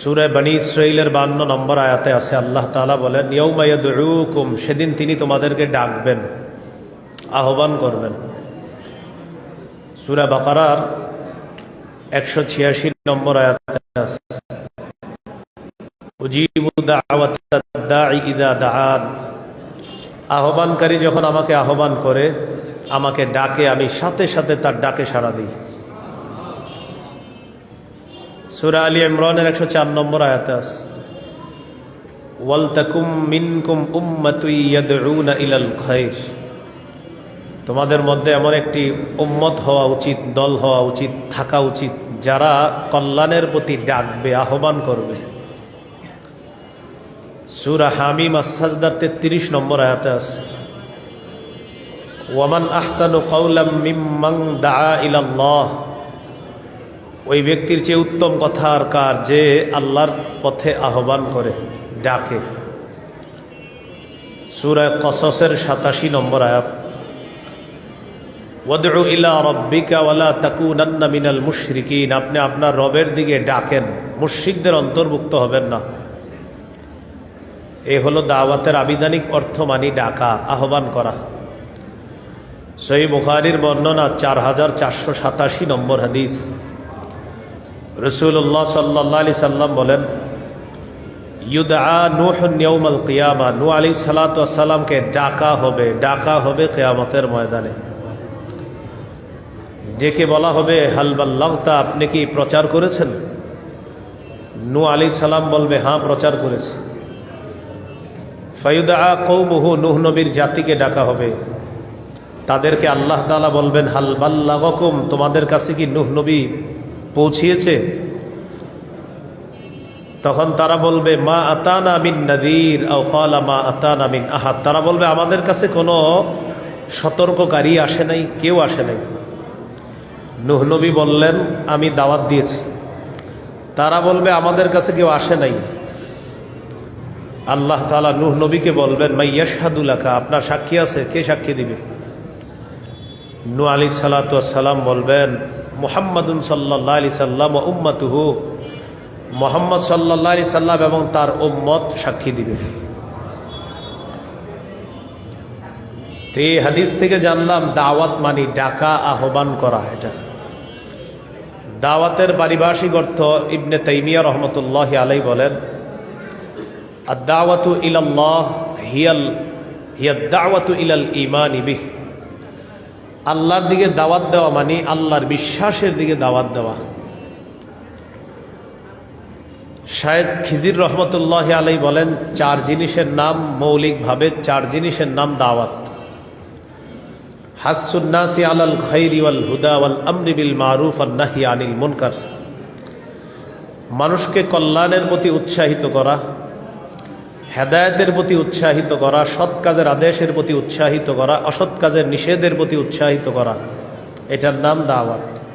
সুরে বনি ইসরাইলের বান্ন নম্বর আয়াতে আছে, আল্লাহ তালা বলেন ইয়ৌমায়ুকুম সেদিন তিনি তোমাদেরকে ডাকবেন, আহ্বান করবেন। সুরা বাকারার একশো ছিয়াশি নম্বর আয়াতে আছে আহ্বানকারী যখন আমাকে আহ্বান করে, আমাকে ডাকে, আমি সাথে সাথে তার ডাকে সাড়া দিই। সুরা আলী ইমরানের একশো চার নম্বর আয়াতে আছে। ওয়ালতাকুম মিনকুম উম্মাতু ইয়াদউনা ইলাল খাইর। তোমাদের মধ্যে এমন একটি উম্মত হওয়া উচিত, দল হওয়া উচিত, থাকা উচিত, যারা কল্যাণের প্রতি ডাকবে, আহ্বান করবে। সুরা হামিম আসাজদার তেত্রিশ নম্বর আয়াতে আছে। ওয়ামান আহসানু কৌলাম মিম্মাং দা ইলাল্লাহ। ওই ব্যক্তির চেয়ে উত্তম কথা আর কার যে আল্লাহর পথে আহ্বান করে, ডাকে। সুরায় কসসের সাতাশি নম্বর আয়াত। ওয়াদউ ইলা রব্বিকা ওয়ালা তাকুনান্না মিনাল মুশরিকিন। আপনি আপনার রবের দিকে ডাকেন, মুশরিকদের অন্তর্ভুক্ত হবেন না। এ হলো দাওয়াতের আবিধানিক অর্থ মানি ডাকা, আহ্বান করা। সই বুখারির বর্ণনা চার হাজার চারশো সাতাশি নম্বর হাদিস। রসুল্লাহ সাল্লাহ আলি সাল্লাম বলেন ইউদা নুহ নিয়মাল কিয়ামা নু আলি সালাতামকে ডাকা হবে ডাকা হবে কেয়ামতের ময়দানে। ডেকে বলা হবে হালবাল্লাহতা আপনি কি প্রচার করেছেন? নু আলী সালাম বলবে হ্যাঁ প্রচার করেছে। ফয়ুদা কৌমুহু নুহ নবীর জাতিকে ডাকা হবে। তাদেরকে আল্লাহ তালা বলবেন হালবাল্লাহকুম তোমাদের কাছে কি নুহ নবী পৌঁছিয়েছে, তখন তারা বলবে, মা আতানা মিন নাদির ও কলা মা আতানা মিন আহাদ। তারা বলবে, আমাদের কাছে কোনো সতর্ককারী আসে নাই, কেউ আসে নাই। নুহ নবী বললেন, আমি দাওয়াত দিয়েছি। তারা বলবে, আমাদের কাছে কেউ আসে নাই। আল্লাহ তালা নুহ নবীকে বলবেন, মাই ইয়াসাদুল্লাকা আপনার সাক্ষী আছে, কে সাক্ষী দিবে? নু আলি সালাতাম বলবেন মুহাম্মাদুন সাল্লাহ আলি সাল্লাম ও উম্মাতুহু। মোহাম্মদ সাল্লাহ আলি সাল্লাম এবং তার উম্মত সাক্ষী দিবে। তো এই হাদিস থেকে জানলাম দাওয়াত মানি ডাকা, আহ্বান করা এটা। দাওয়াতের পারিভাষিক অর্থ ইবনে তাইমিয়া রহমতুল্লাহ আলাই বলেন আর দাওয়াতু ইলাল্লাহ হিয়াল হিয়াদ দাওয়াতু ইলাল ইমান ইবিহ আল্লাহর দিকে দাওয়াত দেওয়া মানে আল্লাহর বিশ্বাসের দিকে দাওয়াত দেওয়া। শায়দ খিজির রহমতুল্লাহ আলাই বলেন, চার জিনিসের নাম মৌলিকভাবে, চার জিনিসের নাম দাওয়াত। হাসুন্নাসি আলাল খৈরি ওয়াল হুদা ওয়াল আমরি মারুফ আর আনিল মুনকার। মানুষকে কল্যাণের প্রতি উৎসাহিত করা হেদায়তের প্রতি উৎসাহিত করা, সৎ কাজের আদেশের প্রতি উৎসাহিত করা, অসৎ কাজের নিষেধের প্রতি উৎসাহিত করা, এটার নাম দাওয়াত।